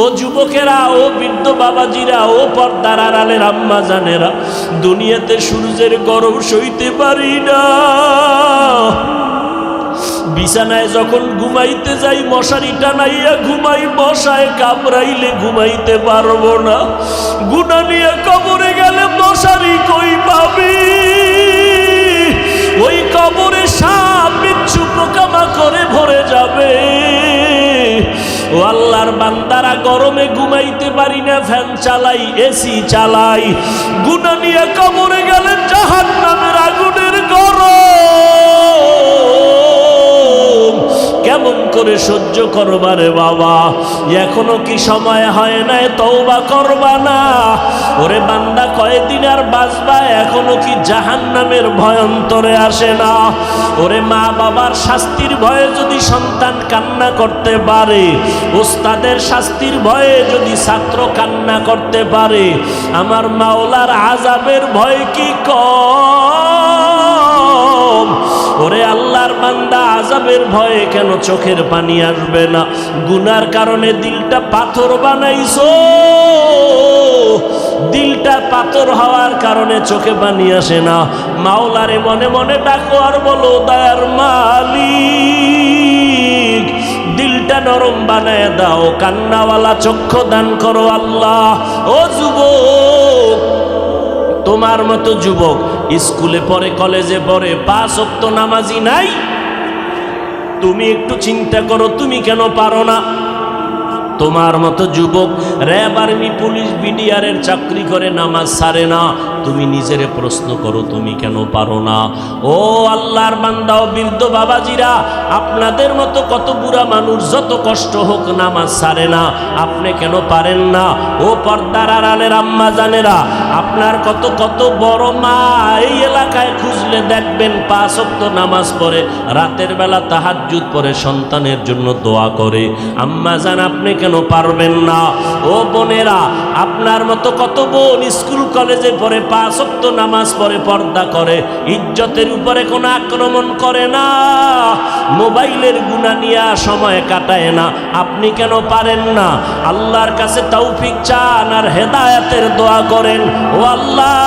ও যুবকেরা, ও বৃদ্ধ বাবাজিরা, ও পর্দার আড়ালের আম্মা জানেরা, দুনিয়াতে সূর্যের গরম সইতে পারি না। বিছানায় যখন ঘুমাইতে যাই, মশারি টানাইয়া ঘুমাই বসায় কামড়াইলে ঘুমাইতে পারব না। গুনা নিয়ে কবরে গেলে মশারি কই পাবি? ওই কবরে সাপ, বিচ্ছু পোকামা করে ভরে যাবে। ও আল্লাহর বান্দারা, গরমে ঘুমাইতে পারি না, ফ্যান চালাই, এসি চালাই। গুনা নিয়ে কবরে গেলেন জাহান নামের আগুনের করবারে বাবা। এখনও কি সময় হয় নাই? তওবা করবা না? ওরে বান্দা, কয়দিন আর বাঁচবা? এখনও কি জাহান নামের ভয়ন্তরে আসে না? ওরে মা বাবার শাস্তির ভয়ে যদি সন্তান কান্না করতে পারে, ওস্তাদের শাস্তির ভয়ে যদি ছাত্র কান্না করতে পারে, আমার মাওলার আজাবের ভয় কি কম ওরে আল্লাহর বান্দা আজাবের ভয়ে কেন চোখের পানি আসবে না? গুনার কারণে দিলটা পাথর বানাইছো। দিলটা পাথর হওয়ার কারণে চোখে পানি আসে না। মাওলারে মনে মনে ডাকো আর বলো, দয়ার মালিক, দিলটা নরম বানায় দাও, কান্নাওয়ালা চক্ষু দান করো আল্লাহ। ও যুবক, তোমার মতো যুবক স্কুলে পড়ে, কলেজে পড়ে, পাঁচ অক্ত নামাজি নাই। তুমি একটু চিন্তা করো, তুমি কেন পারো না? তোমার মতো যুবক, র্যাব আর্মি, পুলিশ, বিডিআরের চাকরি করে নামাজ সারে না। তুমি নিজেরে প্রশ্ন করো, তুমি কেন পারো না? ও আল্লাহর বান্দা ও বৃদ্ধ বাবাজিরা, আপনাদের মতো কত বুড়া মানুষ যত কষ্ট হোক নামাজ সারে না, আপনি কেন পারেন না? ও পর্দার আড়ালের আম্মা জানেরা, আপনার কত কত বড় মা এই এলাকায় খুঁজলে দেখবেন পাঁচ অক্ত নামাজ পড়ে, রাতের বেলা তাহাজ্জুদ পরে সন্তানের জন্য দোয়া করে। আম্মা জান, আপনি কেন পারবেন না? ও বোনেরা, আপনার মতো কত বোন স্কুল কলেজে পড়ে পাঁচ অক্ত নামাজ পড়ে পর্দা করে, ইজ্জতের উপরে কোনো আক্রমণ করে না। মোবাইলের গুণা নিয়ে সময় কাটায় না। আপনি কেন পারেন না? আল্লাহর কাছে তৌফিক চান আর হেদায়াতের দোয়া করেন। ও আল্লাহ,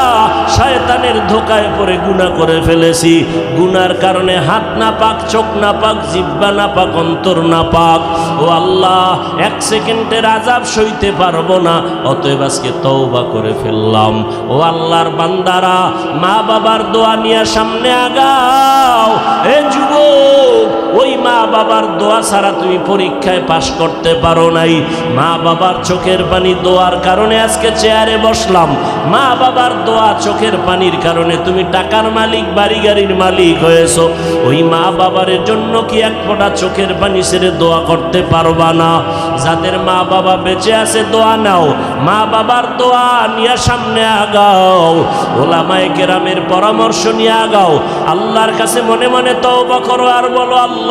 শয়তানের ধোকায় পড়ে গুণা করে ফেলেছি। গুনার কারণে হাত না পাক চোখ না পাক জিব্বা না পাক অন্তর না পাক ও আল্লাহ, এক সেকেন্ডের আজাব সইতে পারব না, অতএব আজকে তওবা করে ফেললাম। ও আল্লাহর বান্দারা মা বাবার দোয়া নিয়ে সামনে আগাও। এ যুবক ওই মা বাবার দোয়া ছাড়া তুমি পরীক্ষায় পাশ করতে পারো নাই। মা বাবার চোখের পানি দোয়ার কারণে আজকে চেয়ারে বসলাম। মা বাবার দোয়া চোখের পানির কারণে তুমি টাকার মালিক, বাড়ি গাড়ির মালিক হয়েছো। ওই মা বাবার জন্য কি এক ফোঁটা চোখের পানি ছেড়ে দোয়া করতে পারবা না? যাদের মা বাবা বেঁচে আছে, দোয়া নাও। মা বাবার দোয়া নিয়ে সামনে আগাও। ওলামায়ে কেরামের পরামর্শ নিয়ে আগাও। আল্লাহর কাছে মনে মনে তওবা করো আর বলো, আল্লাহ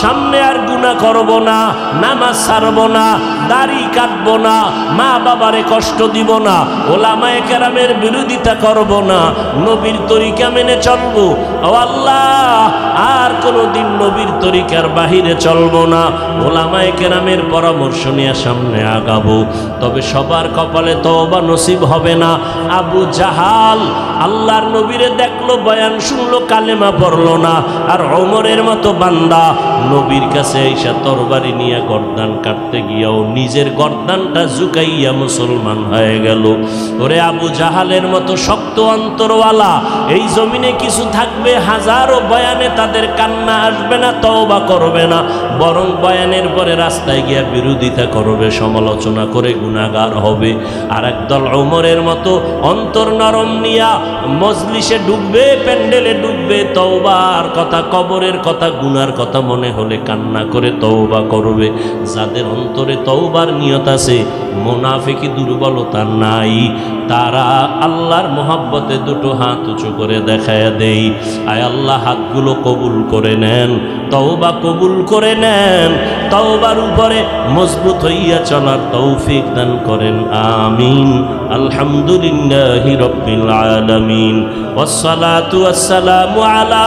সামনে আর গুনাহ করব না, নামাজ ছাড়বো না, দাড়ি কাটবো না, মা বাবারে কষ্ট দিব না, ওলামায়ে কেরামের বিরোধিতা করব না, নবীর তরিকা মেনে চলবো। ও আল্লাহ, আর কোনোদিন নবীর তরিকার বাহিরে চলবো না, ওলামায়ে কেরামের পরামর্শ নিয়ে সামনে আগাবো। তবে সবার কপালে তওবা নসিব হবে না। আবু জাহাল, আল্লাহর নবীরে দেখল, বয়ান শুনলো, কালেমা পড়ল না, আর ওমরের মতো বান্দা, নবীর কাছে এসে তরবারি নিয়ে গর্দান কাটতে গিয়াও নিজের গর্দানটা ঝুঁকাইয়া মুসলমান হয়ে গেল। ওরে আবু জাহালের মতো শক্ত অন্তরওয়ালা, এই জমিনে কিছু থাকবে, হাজারো বয়ানে তাদের কান্না আসবে না, তওবা করবে না, বরং বয়ানের পরে রাস্তায় গিয়া বিরোধিতা করবে, সমালোচনা করে গুণাগার হবে। আর একদল ওমরের মতো অন্তর নরম নিয়া মজলিসে ডুববে, প্যান্ডেলে ডুববে, তওবার কথা, কবরের কথা গুনার কথা মনে হলে কান্না করে তওবা করবে। যাদের অন্তরে তওবার নিয়ত আছে মোনাফেকি দুর্বলতা নাই। তারা আল্লাহর মোহাব্বতে দুটো হাত উঁচু করে দেখায় দেই। আয় আল্লাহ, হাতগুলো কবুল করে নেন, তওবা কবুল করে নেন, তওবার উপরে মজবুত হইয়া চলার তৌফিক দান করেন, আমিন। আলহামদুলিল্লাহি রব্বিল আলামিন। ওয়াসসালাতু ওয়াসসালামু আলা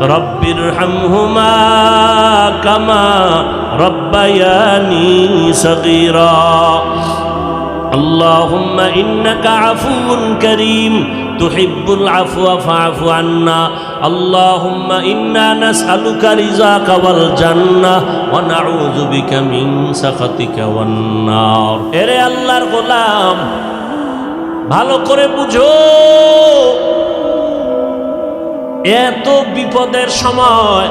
رب ارحمهما كما ربياني صغيرا اللهم إنك عفو كريم تحب العفو فاعف عنا اللهم إنا نسألك رزاك والجنة ونعوذ بك من سخطك والنار এরে আল্লাহর গোলাম ভালো করে বুঝো এত বিপদের সময়।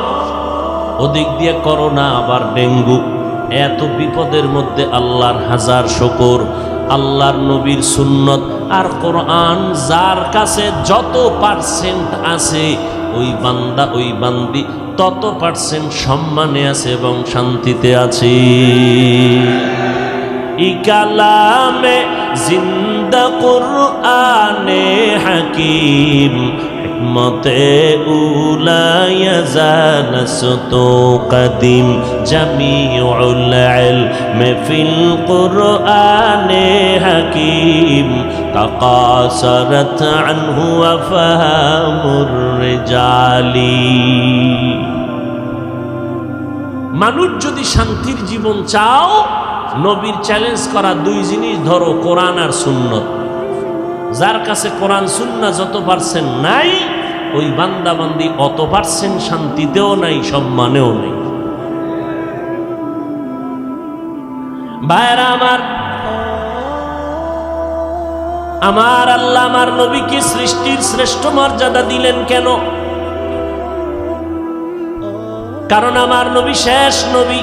ওদিক দিয়ে করোনা, আবার ডেঙ্গু। এত বিপদের মধ্যে আল্লাহর হাজার শকর, আল্লাহর নবীর সুন্নত। আর কোরআন যার কাছে যত পার্সেন্ট আছে, ওই বান্দা, ওই বান্দি তত পার্সেন্ট সম্মানে আছে এবং শান্তিতে আছে। ইকালামে জিন্দা কুরআনে হাকিম হিকমতে উলায় জানসত কদিম জামিউল ইলম ফিল কুরআনে হাকিম تقاصرت عنه وفهم الرجال মানুষ যদি শান্তির জীবন চাও নবীর চ্যালেঞ্জ করা দুই জিনিস ধরো কোরআন আর সুন্নত যার কাছে কোরআন সুন্না যত পারছেন নাই, ওই বান্দাবান্দি অত পারছেন শান্তিতেও নাই, সম্মানেও নেই। ভাইরা আমার আমার আল্লাহ আমার নবীকে সৃষ্টির শ্রেষ্ঠ মর্যাদা দিলেন কেন? কারণ আমার নবী শেষ নবী।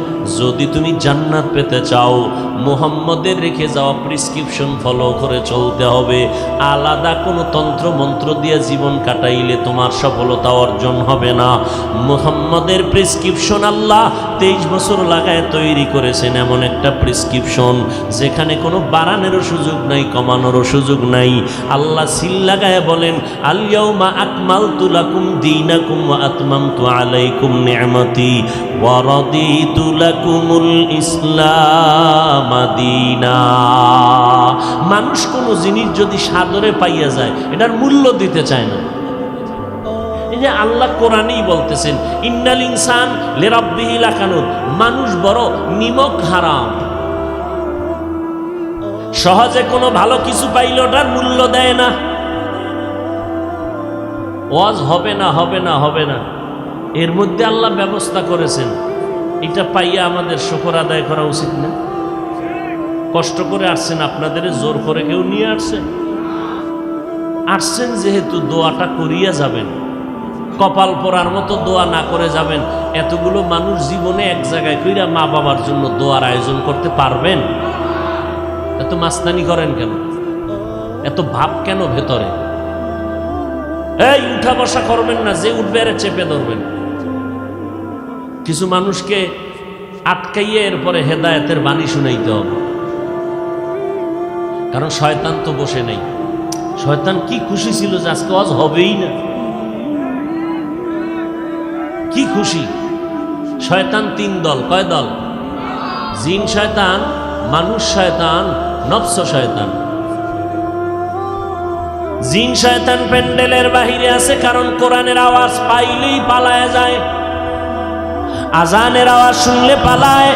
যদি তুমি জান্নাত পেতে চাও, মুহাম্মদের রেখে যাওয়া প্রিসক্রিপশন ফলো করে চলতে হবে। আলাদা কোনো তন্ত্র মন্ত্র দিয়ে জীবন কাটাইলে তোমার সফলতা অর্জন হবে না। মুহাম্মদের প্রিসক্রিপশন আল্লাহ তেইশ বছর লাগায় তৈরি করেছেন এমন একটা প্রিসক্রিপশন যেখানে কোনো বাড়ানেরও সুযোগ নাই, কমানোরও সুযোগ নাই। আল্লাহ সিল লাগায় বলেন আলিয়াউমা আকমাল তুলাকুম দিনাকুম ওয়া আতমামতু আলাইকুম নি'মাতি ওয়া রাদিতু লাকুমুল ইসলাম মানুষ কোনো জিনিস যদি সাদরে পাইয়া যায়, এটার মূল্য দিতে চায় না। এই যে আল্লাহ কোরআনই বলতেছেন, ইন্নাল ইনসান লেরাব্বিহি লাকানুন মানুষ বড় নিমক হারাম। সহজে কোনো ভালো কিছু পাইলে ওটার মূল্য দেয় না। ওয়াজ হবে না হবে না হবে না। এর মধ্যে আল্লাহ ব্যবস্থা করেছেন। এটা পাইয়া আমাদের শুকর আদায় করা উচিত না। কষ্ট করে আসছেন আপনাদের, জোর করে কেউ নিয়ে আসছে আসছেন যেহেতু দোয়াটা করিয়া যাবেন। কপাল পরার মতো দোয়া না করে যাবেন। এতগুলো মানুষ জীবনে এক জায়গায় কইরা মা বাবার জন্য দোয়ার আয়োজন করতে পারবেন? এত মাস্তানি করেন কেন? এত ভাব কেন ভেতরে? এই, উঠা বসা করবেন না, যে উঠবে এর চেপে ধরবেন। কিছু মানুষকে আটকাইয়ে এরপরে হেদায়েতের বাণী শুনাইতে হবে। কারণ শয়তান তো বসে নেই। শয়তান কি খুশি ছিল যে আজকে আজ হবেই না? কি খুশি? শয়তান তিন দল। কয় দল? জিন শয়তান, মানুষ শয়তান, নফস শয়তান। জিন শয়তান প্যান্ডেলের বাহিরে আছে, কারণ কোরআনের আওয়াজ পাইলেই পালায় যায়। আজানের আওয়াজ শুনলে পালায়,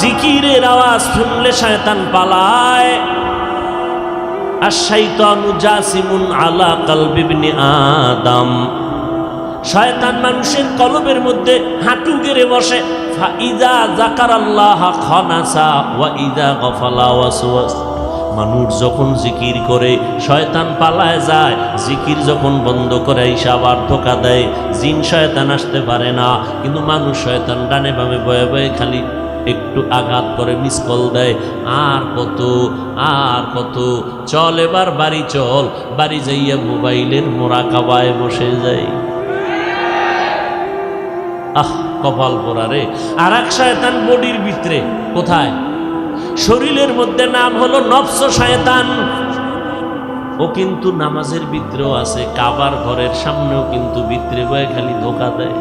জিকিরের আওয়াজ শুনলে শয়তান পালায়। আর শৈতানু জাসিমুন আলা কালবিবনি আদম। শয়তান মানুষের কলবের মধ্যে হাঁটু গেড়ে বসে ইদা জাকার আল্লাহ খনাসা ওয়া ইদা গফালা ওয়াসওয়াস মানুষ যখন জিকির করে, শয়তান পালায় যায়। জিকির যখন বন্ধ করে এসে আবার ধোকা দেয়। জিন শয়তান আসতে পারে না, কিন্তু মানুষ শয়তান ডানে বামে, বয়ে বয়ে খালি একটু আঘাত করে মিস কল দেয়। আর কত আর কত। চল এবার বাড়ি চল, বাড়ি যাইয়া মোবাইলের মোড়া কাবায় বসে যায় আহ, কপাল পোড়া রে। আর এক শয়তান বডির ভিতরে, কোথায়? শরীরের মধ্যে নাম হলো নফস শয়তান। ও কিন্তু নামাজের ভিতরেও আছে, কাবার ঘরের সামনেও কিন্তু ভিতরে বয়ে খালি ধোকা দেয়।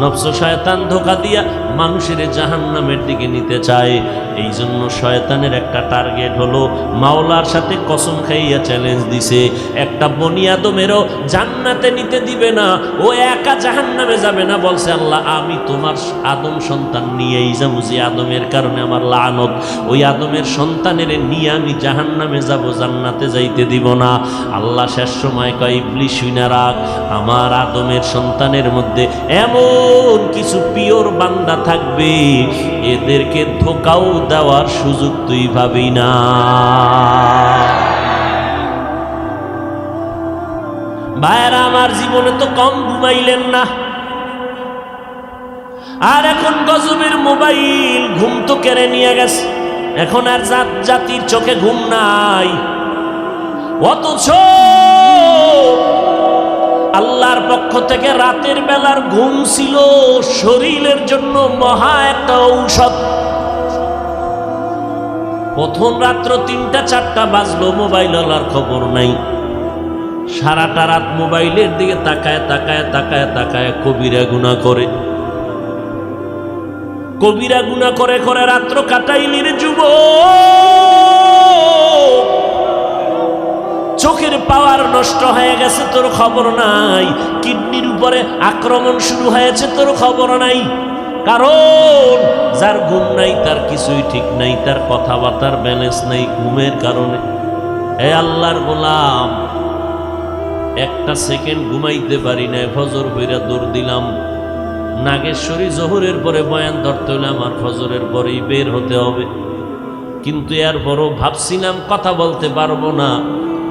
নফস শয়তান ধোকা দিয়া মানুষের জাহান নামের দিকে নিতে চায়। এই জন্য শয়তানের একটা টার্গেট হলো, মাওলার সাথে কসম খাইয়া চ্যালেঞ্জ দিছে। একটা বনিয়াদমেরও জান্নাতে নিতে দিবে না, ও একা জাহান নামে যাবে না। বলছে আল্লাহ, আমি তোমার আদম সন্তান নিয়েই যাব, যে আদমের কারণে আমার লানত। ওই আদমের সন্তানের নিয়ে আমি জাহান নামে যাব, জান্নাতে যাইতে দিব না। আল্লাহ শেষ সময় কয়, ইবলিশ শুইনা রাখ আমার আদমের সন্তানের মধ্যে এমন কিছু পিওর বান্দা থাকবে, এদেরকে ধোকাও দেওয়ার সুযোগ তুই ভাবি না। ভাইরা আমার জীবনে তো কম ঘুমাইলেন না। আর এখন গজবের মোবাইল ঘুম তো কেড়ে নিয়ে গেছে। এখন আর জাত জাতির চোখে ঘুম নাই। অথচ আল্লাহর পক্ষ থেকে রাতের বেলার ঘুম ছিল শরীরের জন্য মহা একটা ঔষধ। প্রথম রাত্র তিনটা, চারটা বাজলো, মোবাইল আলার খবর নাই। সারাটা রাত মোবাইলের দিকে তাকায় তাকায় তাকায় তাকায় কবিরা গুণা করে। কবিরা গুণা করে করে রাত্র কাটাইলির যুব চোখের পাওয়ার নষ্ট হয়ে গেছে, তোর খবর নাই। কিডনির উপরে আক্রমণ শুরু হয়েছে, তোর খবর নাই। কারণ যার ঘুম নাই, তার কিছুই ঠিক নাই, তার কথাবার্তার ব্যালেন্স নাই ঘুমের কারণে। হে আল্লাহর গোলাম, একটা সেকেন্ড ঘুমাইতে পারি না ফজর হইরা দৌড় দিলাম। নাগেশ্বরী জহুরের পরে বয়ান ধরতে হলে আমার ফজরের পরেই বের হতে হবে। কিন্তু এরপরও ভাবছিলাম, কথা বলতে পারব না।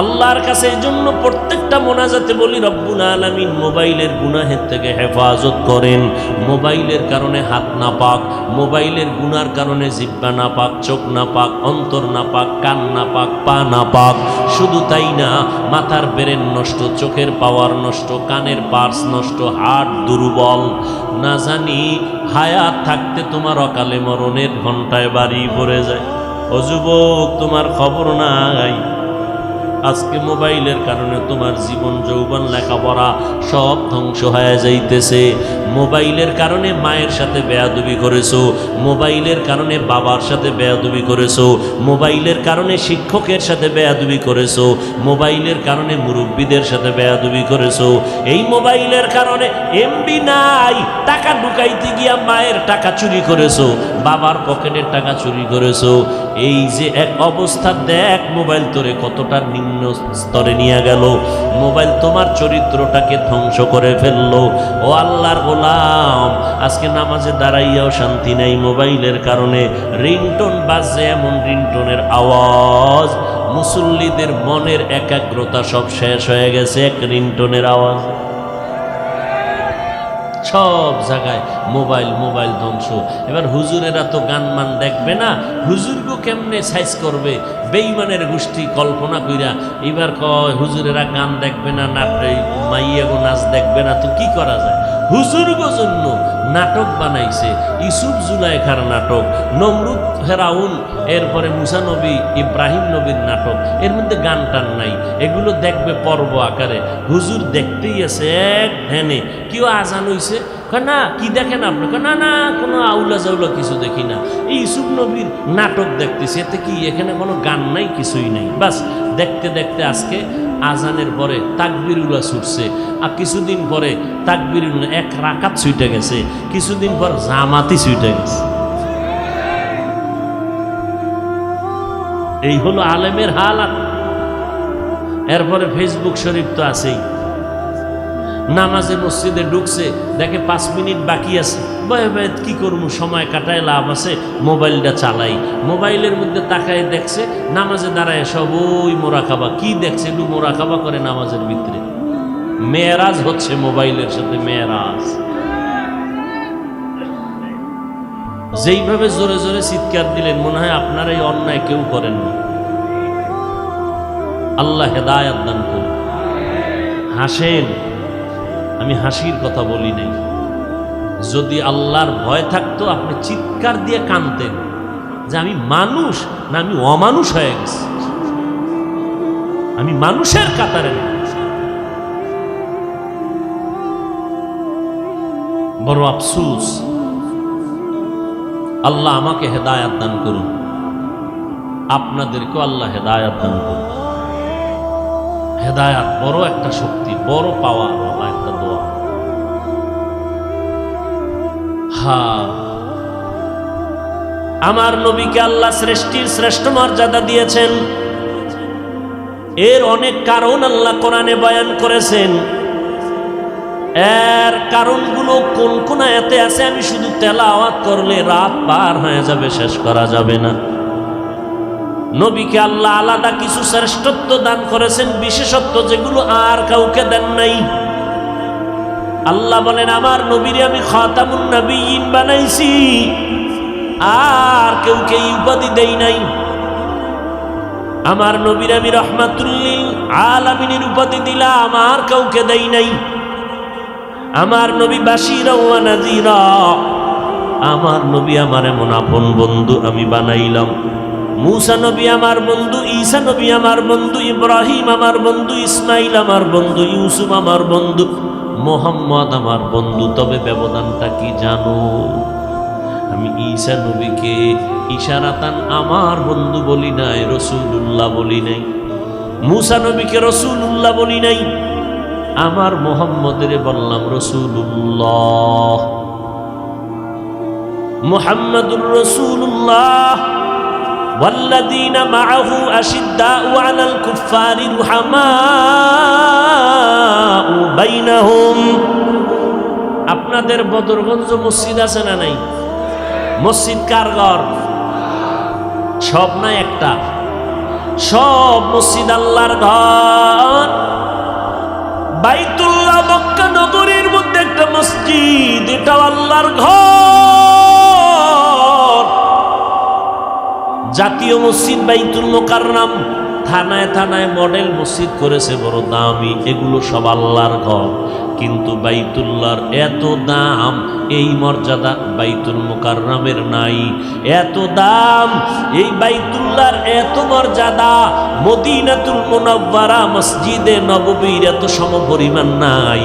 আল্লাহর কাছে এই জন্য প্রত্যেকটা মোনাজাতে বলি, রব্বুল আলামিন মোবাইলের গুনাহের থেকে হেফাজত করেন। মোবাইলের কারণে হাত না পাক মোবাইলের গুনার কারণে জিব্বা না পাক চোখ না পাক অন্তর না পাক কান না পাক পা না পাক শুধু তাই না, মাথার বেরেন নষ্ট, চোখের পাওয়ার নষ্ট, কানের পার্স নষ্ট হার্ট দুর্বল। না জানি, হায়াত থাকতে তোমার অকালে মরণের ঘন্টায় বাড়ি পড়ে যায়। ও যুবক, তোমার খবর নাই। আজকে মোবাইলের কারণে তোমার জীবন যৌবন লেখাপড়া সব ধ্বংস হয়ে যাইতেছে। মোবাইলের কারণে মায়ের সাথে বেয়াদবি করেছ, মোবাইলের কারণে বাবার সাথে বেয়াদুবি করেছ, মোবাইলের কারণে শিক্ষকের সাথে বেয়াদুবি করেছ, মোবাইলের কারণে মুরব্বীদের সাথে বেয়াদুবি করেছ। এই মোবাইলের কারণে এমবি নাই, টাকা ঢুকাইতে গিয়া মায়ের টাকা চুরি করেছ, বাবার পকেটের টাকা চুরি করেছ। এই যে এক অবস্থা, দেখ মোবাইল তোরে কতটা নিম্ন স্তরে নিয়ে গেল। মোবাইল তোমার চরিত্রটাকে ধ্বংস করে ফেলল। ও আল্লাহর গোলাম, আজকে নামাজে দাঁড়াইয়াও শান্তি নেই মোবাইলের কারণে। রিংটোন বাজে এমন রিংটোনের আওয়াজ। মুসল্লিদের মনের একাগ্রতা সব শেষ হয়ে গেছে এক রিংটোনের আওয়াজ। সব জায়গায় মোবাইল মোবাইল ধ্বংস। এবার হুজুরেরা তো গান মান দেখবে না, হুজুরগো কেমনে সাইজ করবে? বেইমানের গোষ্ঠী কল্পনা কইরা এবার কয়, হুজুরেরা গান দেখবে না নাট মাইয়াগো নাচ দেখবে না, তো কি করা যায়? হুজুরগো জন্য নাটক বানাইছে। ইসুফ জুলাইখার নাটক, নমরুদ ফেরাউন, এরপরে মুসা নবী, ইব্রাহিম নবীর নাটক, এর মধ্যে গান টান নাই। এগুলো দেখবে পর্ব আকারে। হুজুর দেখতেই আছে এক ধ্যানে। কেউ আজান হইছে? না, কি দেখেন আপনি? কয়, না না, কোনো আউলা জাউলা কিছু দেখি না। এই ইসুফ নবীর নাটক দেখতেছি, এতে কি এখানে কোনো গান নাই, কিছুই নাই? বাস, দেখতে দেখতে আজকে আজানের পরে তাকবিরুল্লাহ ছুটছে আর কিছুদিন পরে তাকবিরুল্লাহ এক রাকাত ছুটে গেছে। কিছুদিন পর জামাতি ছুটে গেছে। এই হলো আলেমের হালাত। এরপরে ফেসবুক শরীফ তো আছেই। নামাজে মসজিদে ঢুকছে, দেখে পাঁচ মিনিট বাকি আছে। ভয়ে ভয়ে কি করব, সময় কাটায় লাভ আছে, মোবাইলটা চালাই। মোবাইলের মধ্যে তাকায় দেখছে, নামাজে দাঁড়ায় সব, ওই মোরাকাবা কি দেখছে? একটু মোরাকাবা করে নামাজের ভিতরে। মেয়েরাজ হচ্ছে মোবাইলের সাথে মেয়েরাজ। যেইভাবে জোরে জোরে চিৎকার দিলেন, মনে হয় আপনার এই অন্যায় কেউ করেন না। আল্লাহ হেদায়াত দান করুন। হাসেন। আমি হাসির কথা বলি নাই। যদি আল্লাহর ভয় থাকতো, আপনি চিৎকার দিয়ে কানতেন যে আমি মানুষ না আমি অমানুষ হয়ে গেছি। আমি মানুষের কাতারে। বড় আফসুস। আল্লাহ আমাকে হেদায়াত দান করুন। আপনাদেরকেও আল্লাহ হেদায়াত দান করুন। হেদায়াত বড় একটা শক্তি, বড় পাওয়ার। ওয়ালা আমার নবীকে আল্লাহ সৃষ্টির শ্রেষ্ঠ মর্যাদা দিয়েছেন। এর অনেক কারণ আল্লাহ কোরআনে বয়ান করেছেন। এর কারণগুলো কোন কোন এতে আছে, আমি শুধু তেলা তেলাওয়াত করলে রাত পার হয়ে যাবে, শেষ করা যাবে না। নবীকে আল্লাহ আলাদা কিছু শ্রেষ্ঠত্ব দান করেছেন, বিশেষত্ব যেগুলো আর কাউকে দেন নাই। আল্লাহ বলেন, আমার নবীরে আমি খাতামুন নবীন বানাইছি। আর কেউ কে উপাধি দেই নাই। আমার নবীর আমি রহমাতুল্লিল আলামিনের উপাধি দিলাম, আর কাউকে দেই নাই। আমার নবী বাসিরা আমার নবী আমার এমন আপন বন্ধু আমি বানাইলাম। মুসা নবী আমার বন্ধু, ঈসা নবী আমার বন্ধু, ইব্রাহিম আমার বন্ধু ইসমাইল আমার বন্ধু, ইউসুফ আমার বন্ধু মোহাম্মদ আমার বন্ধু তবে ব্যবধানটা কি জানো আমি ঈসা নবীকে ইশারাতান আমার বন্ধু বলি নাই রসুল্লাহ বলি নাই মুসা নবীকে রসুল্লাহ বলি নাই আমার মোহাম্মদের বললাম রসুল্লাহ মুহাম্মদুর রসুল্লাহ والذين معه أشداء على الكفار رحماء আপনাদের বদরগঞ্জ মসজিদ আছে না নাই? মসজিদ কার ঘর? সব না একটা? সব মসজিদ আল্লাহর ঘর। বাইতুল্লাহ মক্কা নগরীর মধ্যে একটা মসজিদ, এটাও আল্লাহর ঘর। জাতীয় মসজিদ বাইতুল মোকার নাম থানায় থানায় মডেল মসজিদ করেছে বড় দামি। এগুলো সব আল্লাহর ঘর। কিন্তু বাইতুল্লাহর এত দাম, এই মর্যাদা বাইতুল মোকাররামের নাই। এত দাম, এই বাইতুল্লাহর এত মর্যাদা, মদিনাতুল মুনাব্বারা মসজিদে নববীর এত সমপরিমাণ নাই।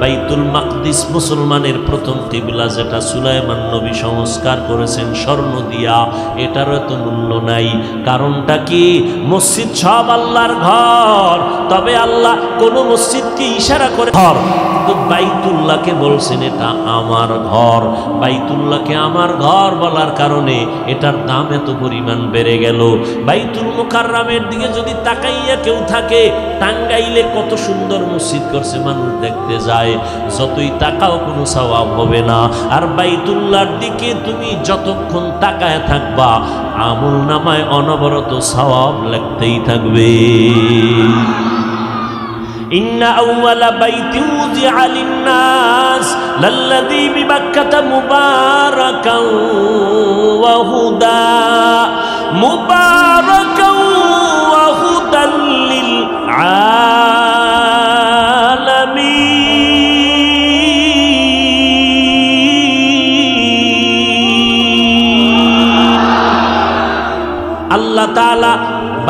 বাইতুল মাকদিস মুসলমানের প্রথম কিবলা যেটা সুলাইমান নবী সংস্কার করেছেন স্বর্ণ দিয়া, এটার এত মূল্য নাই। কারণটা কি? মসজিদ সব আল্লাহর ঘর। তবে আল্লাহ কোন মসজিদকে ইশারা করে ঘর কিন্তু বাইতুল্লাহকে বলছেন, এটা আমার ঘর। বাইতুল্লাহকে আমার ঘর বলার কারণে এটার দাম এত পরিমাণ বেড়ে গেল। বাইতুল মুকাররামের দিকে যদি তাকাইয়া কেউ থাকে, টাঙ্গাইলে কত সুন্দর মসজিদ করছে, মানুষ দেখতে যায়। যতই তাকাও, কোনো স্বভাব হবে না। আর বাইতুল্লাহর দিকে তুমি যতক্ষণ তাকায় থাকবা আমল নামায় অনবরত স্বভাব লাগতেই থাকবে। إن أول بيت وضع للناس للذي ببكة مباركا وهدى. مباركا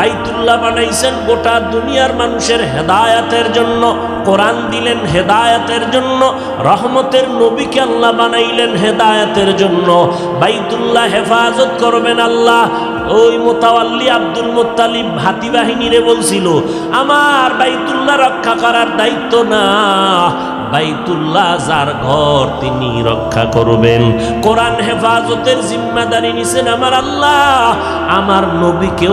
বাইতুল্লাহ বানাইছেন, গোটা দুনিয়ার মানুষের হেদায়াতের জন্য, কোরআন দিলেন হেদায়াতের জন্য, রহমতের নবীকে আল্লাহ বানাইলেন হেদায়াতের জন্য। বাইতুল্লাহ হেফাজত করবেন আল্লাহ। ওই মোতাওয়াল্লি আব্দুল মোত্তালিব হাতি বাহিনীরে বলছিল, আমার বাইতুল্লাহ রক্ষা করার দায়িত্ব না। বাইতুল্লাহ যার ঘর তিনি রক্ষা করবেন। কোরআন হেফাজতের জিম্মাদারি নিছেন আমার আল্লাহ। আমার নবীকেও